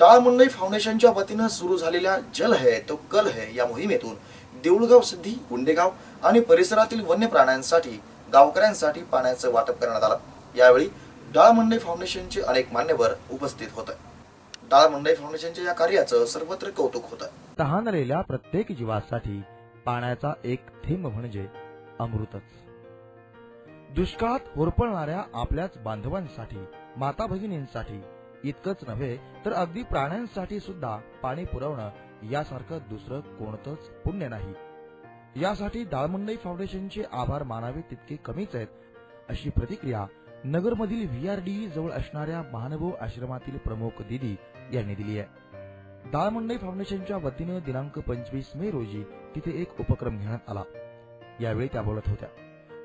टाळ मंडई फाउंडेशनच्या वतीनं सुरू झालेल्या जल है तो कल है या मोहिमेतून देऊळगाव सिद्धी गुंडेगाव आणि परिसरातील वन्य प्राण्यांसाठी गावकऱ्यांसाठी पाण्याचं वाटप करण्यात आलं. यावेळी डाळमंडई फाउंडेशनचे अनेक मान्यवर उपस्थित होते. डाळ फाउंडेशनच्या या कार्याचं सर्वत्र कौतुक होतं. तहानलेल्या प्रत्येक जीवासाठी पाण्याचा एक थेंब म्हणजे अमृतच. दुष्काळात होरपळणाऱ्या आपल्याच बांधवांसाठी माता भगिनींसाठी इतकंच नव्हे तर अगदी प्राण्यांसाठी सुद्धा पाणी पुरवणं यासारखं दुसरं कोणतंच पुण्य नाही. यासाठी दाळमंडई फाउंडेशनचे आभार मानावे तितके कमीच आहेत अशी प्रतिक्रिया नगरमधील व्हीआरडी जवळ असणाऱ्या महानुभव आश्रमातील प्रमुख दिदी यांनी दिली आहे. दाळमंडई फाउंडेशनच्या वतीनं दिनांक पंचवीस मे रोजी तिथे एक उपक्रम घेण्यात आला. यावेळी त्या बोलत होत्या.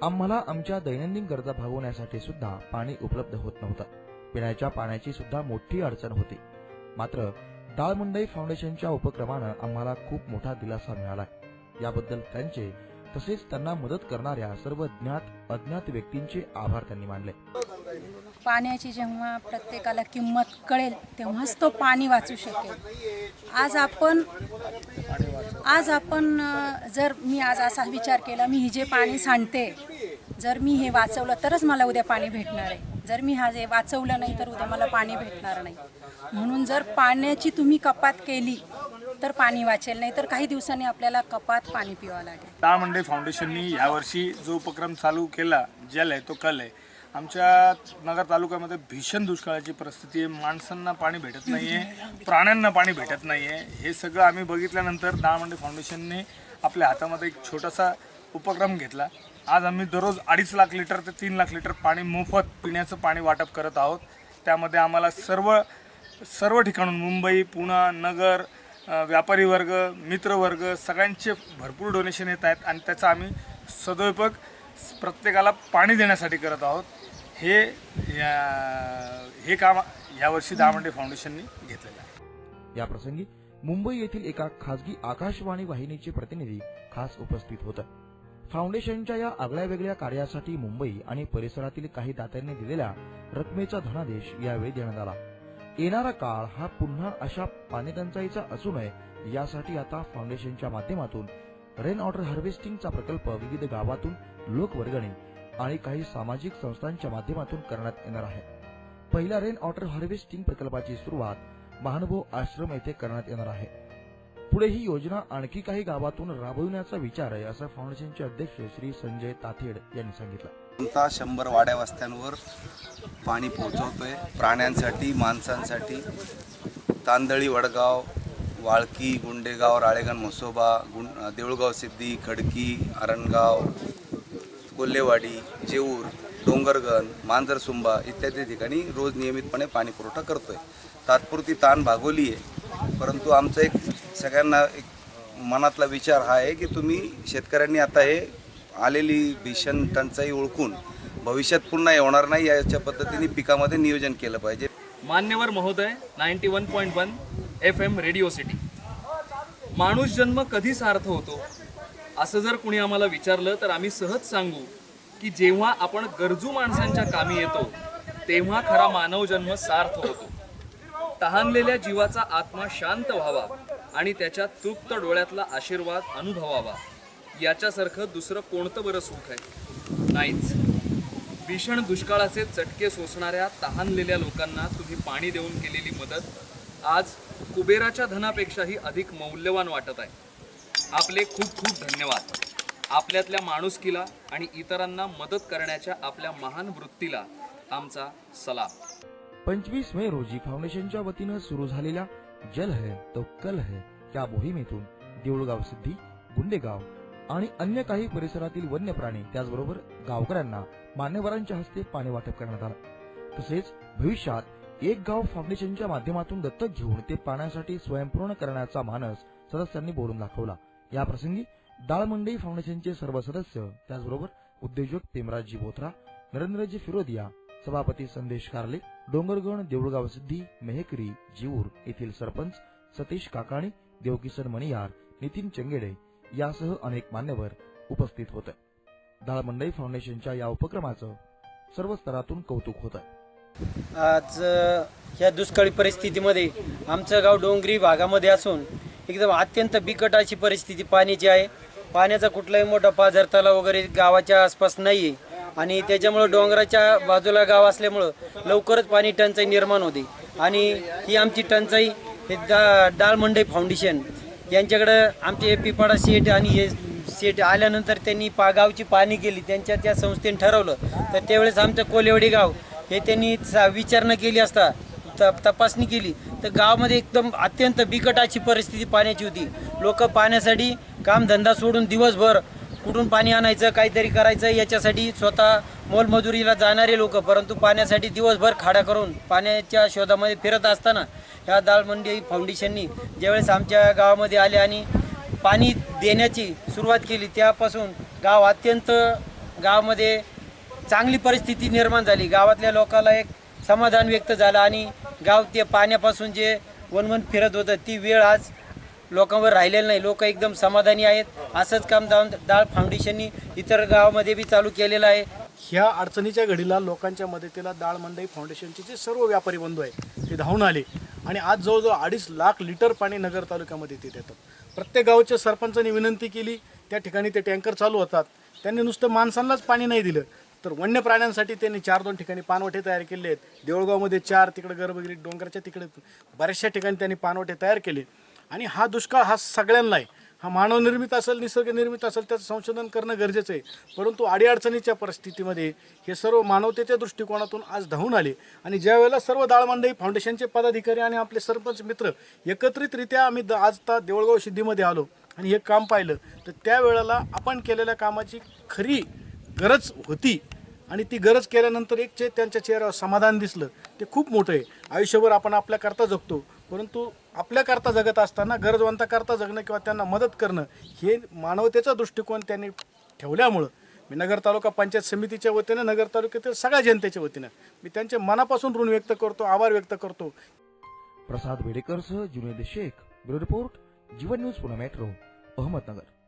आम्हाला आमच्या दैनंदिन गरजा भागवण्यासाठी सुद्धा पाणी उपलब्ध होत नव्हतं. पिण्याच्या पाण्याची सुद्धा मोठी अडचण होती. मात्र टाळमुंडई फाउंडेशनच्या उपक्रमानं आम्हाला खूप मोठा दिलासा मिळाला. याबद्दल त्यांचे तसेच त्यांना मदत करणाऱ्या सर्व ज्ञात अज्ञात व्यक्तींचे आभार त्यांनी मानले. पाण्याची जेव्हा प्रत्येकाला किंमत कळेल तेव्हाच तो पाणी वाचू शकेल. आज आपण आज आपण जर मी आज असा विचार केला मी हे जे पाणी सांडते जर मी हे वाचवलं तरच मला उद्या पाणी भेटणार आहे. जर मी हा जे वाचवलं नाही तर उद्या मला पाणी भेटणार नाही. म्हणून जर पाण्याची तुम्ही कपात केली तर पाणी वाचेल. नाही तर काही दिवसांनी आपल्याला कपात पाणी पिवावं लागेल. टाळ मंडई फाउंडेशननी यावर्षी जो उपक्रम चालू केला जल आहे तो कल आहे. आमच्या नगर तालुक्यामध्ये भीषण दुष्काळाची परिस्थिती आहे. माणसांना पाणी भेटत नाही आहे प्राण्यांना पाणी भेटत नाही आहे हे सगळं आम्ही बघितल्यानंतर टाळ फाउंडेशनने आपल्या हातामध्ये एक छोटासा उपक्रम घेतला. आज आम्ही दररोज अडीच लाख लिटर ते तीन लाख लिटर पाणी मोफत पिण्याचं पाणी वाटप करत आहोत. त्यामध्ये आम्हाला सर्व सर्व ठिकाणून मुंबई पुणा नगर व्यापारी वर्ग मित्रवर्ग सगळ्यांचे भरपूर डोनेशन येत आहेत आणि त्याचा आम्ही सदुपयोग प्रत्येकाला पाणी देण्यासाठी करत आहोत. हे या- हे काम यावर्षी दामंडे फाउंडेशननी घेतलेलं आहे. या प्रसंगी मुंबई येथील एका खासगी आकाशवाणी वाहिनीचे प्रतिनिधी खास उपस्थित होतं. फाउंडेशनच्या या आगळ्या वेगळ्या कार्यासाठी मुंबई आणि परिसरातील काही दात्यांनी दिलेल्या रकमेचा धनादेश यावेळी देण्यात आला. येणारा काळ हा पुन्हा अशा पाणीटंचाईचा असू नये यासाठी आता फाउंडेशनच्या माध्यमातून रेन वॉटर हार्वेस्टिंगचा प्रकल्प विविध गावातून लोकवर्गणी आणि काही सामाजिक संस्थांच्या माध्यमातून करण्यात येणार आहे. पहिल्या रेन वॉटर हार्वेस्टिंग प्रकल्पाची सुरुवात महानुभव आश्रम येथे करण्यात येणार आहे. पुढे ही योजना आणखी काही गावातून राबविण्याचा विचार आहे असं फाउंडेशनचे अध्यक्ष श्री संजय ताथेड यांनी सांगितलं. आता शंभर वाड्या वस्त्यांवर पाणी पोहोचवतोय. प्राण्यांसाठी माणसांसाठी. तांदळी वडगाव वाळकी गुंडेगाव राळेगण म्हसोबा गुं देऊळगाव सिद्धी खडकी अरणगाव कोल्हेवाडी जेऊर डोंगरगण मांजरसुंबा इत्यादी ठिकाणी रोज नियमितपणे पाणी पुरवठा करतोय. तात्पुरती ताण भागवली आहे परंतु आमचं एक सगळ्यांना एक मनातला विचार हा आहे की तुम्ही शेतकऱ्यांनी आता हे आलेली भीषण टंचाई ओळखून भविष्यात पुन्हा येणार नाही याच्या पद्धतीने पिकामध्ये नियोजन केलं पाहिजे. मान्यवर महोदय ninety one point one F M Radio City माणूस जन्म कधी सार्थ होतो? असं जर कुणी आम्हाला विचारलं तर आम्ही सहज सांगू की जेव्हा आपण गरजू माणसांच्या कामी येतो तेव्हा खरा मानव जन्म सार्थ होतो. तहानलेल्या जीवाचा आत्मा शांत व्हावा. आणि त्याच्या तृप्त डोळ्यातला आशीर्वाद अनुभवावा. याच्यासारखं दुसरं कोणतं बरं सुख आहे? नाहीच. भीषण दुष्काळाचे चटके सोसणाऱ्या तहानलेल्या लोकांना तुम्ही पाणी देऊन केलेली मदत आज कुबेराच्या धनापेक्षाही अधिक मौल्यवान वाटत आहे. आपले खूप खूप धन्यवाद. आपल्यातल्या माणुसकीला आणि इतरांना मदत करण्याच्या आपल्या महान वृत्तीला आमचा सलाम. पंचवीस मे रोजी फाउंडेशनच्या वतीनं सुरू झालेल्या जल है तो कल है या मोहिमेतून देऊळगाव सिद्धी गुंडेगाव आणि अन्य काही परिसरातील वन्य प्राणी त्याचबरोबर गावकऱ्यांना मान्यवरांच्या हस्ते पाणी वाटप करण्यात आलं. तसेच भविष्यात एक गाव फाउंडेशनच्या माध्यमातून दत्तक घेऊन ते पाण्यासाठी स्वयंपूर्ण करण्याचा मानस सदस्यांनी बोलून दाखवला. या प्रसंगी दाळमंडई फाउंडेशनचे सर्व सदस्य त्याचबरोबर उद्योजक पेमराजी बोथरा नरेंद्रजी फिरोदिया सभापती संदेश कारले डोंगरगण देऊळगाव सिद्धी मेहकरी जीऊर येथील सरपंच सतीश काकाणी देवकिसन मणियार नितीन चंगेडे यासह अनेक मान्यवर उपस्थित होते. दाळमंडई फाउंडेशनच्या या उपक्रमाचं सर्व स्तरातून कौतुक होत. आज या दुष्काळी परिस्थितीमध्ये आमचं गाव डोंगरी भागामध्ये असून एकदम अत्यंत बिकट अशी परिस्थिती पाण्याची आहे पाण्याचा कुठलाही मोठा पाझर तलाव वगैरे गावाच्या आसपास नाही आहे आणि त्याच्यामुळं डोंगराच्या बाजूला गाव असल्यामुळं लवकरच पाणी टंचाई निर्माण होते. आणि ही आमची टंचाई हे दा डाळ मंडई फाउंडेशन यांच्याकडं आमचे पिपाडा शेठ आणि हे शेठ आल्यानंतर त्यांनी पा गावची पाहणी केली. त्यांच्या त्या संस्थेने ठरवलं. तर त्यावेळेस आमचं कोलेवडी गाव हे त्यांनी सा- विचारणा केली असता त तपासणी केली. तर गावामध्ये एकदम अत्यंत बिकट अशी परिस्थिती पाण्याची होती. लोक पाण्यासाठी कामधंदा सोडून दिवसभर कुठून पाणी आणायचं काहीतरी करायचं याच्यासाठी स्वतः मोलमजुरीला जाणारे लोक परंतु पाण्यासाठी दिवसभर खाडा करून पाण्याच्या शोधामध्ये फिरत असताना ह्या दाळमंडी फाउंडेशननी ज्यावेळेस आमच्या गावामध्ये आले आणि पाणी देण्याची सुरुवात केली त्यापासून गाव अत्यंत गावामध्ये चांगली परिस्थिती निर्माण झाली. गावातल्या लोकाला एक समाधान व्यक्त झालं आणि गाव ते पाण्यापासून जे वनवन फिरत होतं ती वेळ आज लोकांवर राहिलेलं नाही. लोक एकदम समाधानी आहेत. असंच काम जाऊन दाळ फाउंडेशननी इतर गावामध्ये बी चालू केलेलं आहे. ह्या अडचणीच्या घडीला लोकांच्या मदतीला दाळ मंदई फाउंडेशनचे जे सर्व व्यापारी बंधू आहेत ते धावून आले. आणि आज जवळजवळ अडीच लाख लिटर पाणी नगर तालुक्यामध्ये ते देतात प्रत्येक गावच्या सरपंचांनी विनंती केली त्या ठिकाणी ते टँकर चालू होतात. त्यांनी नुसतं माणसांनाच पाणी नाही दिलं. तर वन्य प्राण्यांसाठी त्यांनी चार दोन ठिकाणी पाणवठे तयार केले आहेत. देऊळगावमध्ये चार तिकडे गरबगिरी डोंगराच्या तिकडे बऱ्याचशा ठिकाणी त्यांनी पानवटे तयार केले. आणि हा दुष्काळ हा सगळ्यांना आहे हा मानवनिर्मित असेल निसर्गनिर्मित असेल त्याचं संशोधन करणं गरजेचं आहे. परंतु अडीअडचणीच्या परिस्थितीमध्ये हे सर्व मानवतेच्या दृष्टिकोनातून आज धावून आले. आणि ज्यावेळेला सर्व दाळमंडई फाउंडेशनचे पदाधिकारी आणि आपले सरपंच मित्र एकत्रितरित्या आम्ही द आज ता देवळगाव सिद्धीमध्ये आलो आणि हे काम पाहिलं तर त्यावेळेला आपण केलेल्या कामाची खरी गरज होती. आणि ती गरज केल्यानंतर एक चे त्यांच्या चेहऱ्यावर समाधान दिसलं ते खूप मोठं आहे. आयुष्यभर आपण आपल्याकरता जगतो. परंतु आपल्याकरता जगत असताना गरजवंताकरता जगणं किंवा त्यांना मदत करणं हे मानवतेचा दृष्टिकोन त्यांनी ठेवल्यामुळं मी नगर तालुका पंचायत समितीच्या वतीनं नगर तालुक्यातील सगळ्या जनतेच्या वतीनं मी त्यांचे मनापासून ऋण व्यक्त करतो आभार व्यक्त करतो. Prasad वेडेकरसह Juned Shaikh bureau report Jeevan news Pune metro Ahmednagar.